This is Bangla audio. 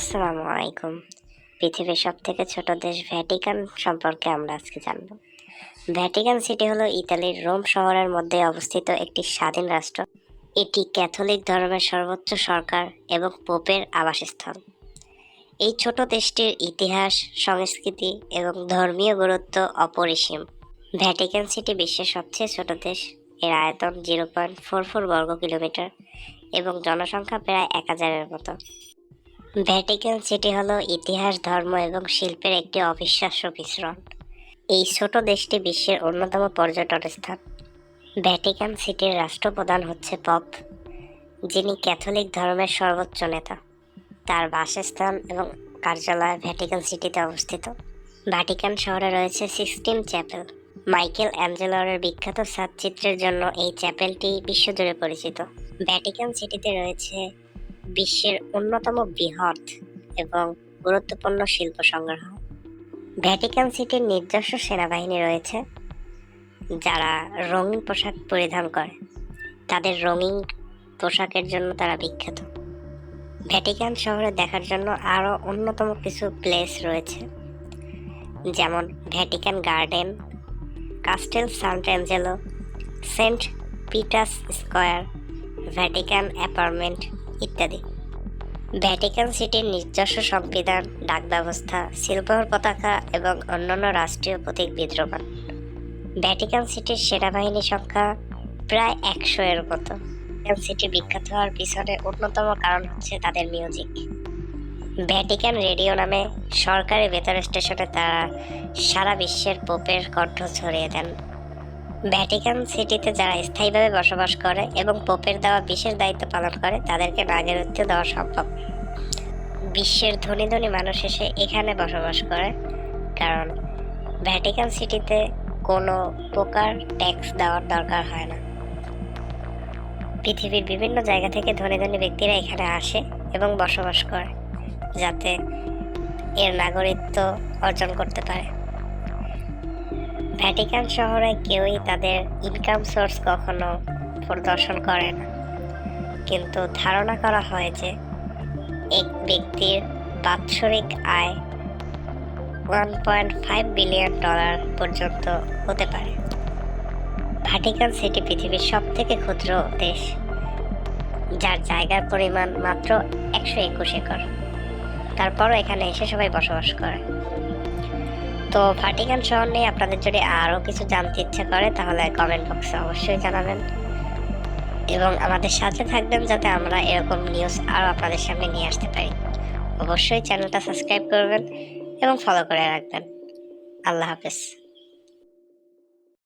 আসসালামু আলাইকুম। পৃথিবীর সব থেকে ছোট দেশ ভ্যাটিকান সম্পর্কে আমরা আজকে জানব। ভ্যাটিকান সিটি হলো ইতালির রোম শহরের মধ্যে অবস্থিত একটি স্বাধীন রাষ্ট্র। এটি ক্যাথলিক ধর্মের সর্বোচ্চ সরকার এবং পোপের আবাসস্থল। এই ছোট দেশটির ইতিহাস, সংস্কৃতি এবং ধর্মীয় গুরুত্ব অপরিসীম। ভ্যাটিকান সিটি বিশ্বের সবচেয়ে ছোট দেশ। এর আয়তন জিরো পয়েন্ট ফোর ফোর বর্গ কিলোমিটার এবং জনসংখ্যা প্রায় এক হাজারের মতো। ভ্যাটিকান সিটি হলো ইতিহাস, ধর্ম এবং শিল্পের একটি অবিশ্বাস্য মিশ্রণ। এই ছোট দেশটি বিশ্বের অন্যতম পর্যটন স্থান। ভ্যাটিকান সিটির রাষ্ট্রপ্রধান হচ্ছে পপ, যিনি ক্যাথলিক ধর্মের সর্বোচ্চ নেতা। তার বাসস্থান এবং কার্যালয় ভ্যাটিকান সিটিতে অবস্থিত। ভ্যাটিকান শহরে রয়েছে সিক্সটিন চ্যাপেল। মাইকেল অ্যাঞ্জেলরের বিখ্যাত সাতচিত্রের জন্য এই চ্যাপেলটি বিশ্বজুড়ে পরিচিত। ভ্যাটিকান সিটিতে রয়েছে বিশ্বের অন্যতম বৃহৎ এবং গুরুত্বপূর্ণ শিল্প সংগ্রহ। ভ্যাটিকান সিটির নিজস্ব সেনাবাহিনী রয়েছে, যারা রঙিন পোশাক পরিধান করে। তাদের রঙিন পোশাকের জন্য তারা বিখ্যাত। ভ্যাটিকান শহরে দেখার জন্য আরও অন্যতম কিছু প্লেস রয়েছে, যেমন Vatican garden, Castel Sant Angelo Saint Peter's square, Vatican apartment ইত্যাদি। ভ্যাটিকান সিটির নিজস্ব সংবিধান, ডাক ব্যবস্থা সিলভার পতাকা এবং অন্যান্য রাষ্ট্রীয় প্রতীক বিদ্যমান ভ্যাটিকান সিটির সেনাবাহিনী সংখ্যা প্রায় একশো এর মতো। ভ্যাটিকান সিটি বিখ্যাত হওয়ার পিছনে অন্যতম কারণ হচ্ছে তাদের মিউজিক। ভ্যাটিকান রেডিও নামে সরকারি বেতার স্টেশনে তারা সারা বিশ্বের পোপের কণ্ঠ ছড়িয়ে দেন। ভ্যাটিকান সিটিতে যারা স্থায়ীভাবে বসবাস করে এবং পোপের দেওয়া বিশেষ দায়িত্ব পালন করে, তাদেরকে নাগরিকত্ব দেওয়া সম্ভব। বিশ্বের ধনী ধনী মানুষ এসে এখানে বসবাস করে, কারণ ভ্যাটিকান সিটিতে কোনো প্রকার ট্যাক্স দেওয়ার দরকার হয় না। পৃথিবীর বিভিন্ন জায়গা থেকে ধনী ধনী ব্যক্তিরা এখানে আসে এবং বসবাস করে, যাতে এর নাগরিকত্ব অর্জন করতে পারে। ভ্যাটিকান শহরে কেউই তাদের ইনকাম সোর্স কখনো প্রদর্শন করে না। কিন্তু ধারণা করা হয় যে এক ব্যক্তির বাৎসরিক আয় one point five billion dollar পর্যন্ত হতে পারে। ভ্যাটিকান সিটি পৃথিবীর সব থেকে ক্ষুদ্র দেশ, যার জায়গার পরিমাণ মাত্র একশো একুশ একর। তারপরও এখানে এসে সবাই বসবাস করে। তো ভাটিকান শহর নিয়ে আপনাদের যদি আরও কিছু জানতে ইচ্ছা করে, তাহলে কমেন্ট বক্সে অবশ্যই জানাবেন। এবং আমাদের সাথে থাকবেন যাতে আমরা এরকম নিউজ আরও আপনাদের সামনে নিয়ে আসতে পারি। অবশ্যই চ্যানেলটা সাবস্ক্রাইব করবেন এবং ফলো করে রাখবেন। আল্লাহ হাফেজ।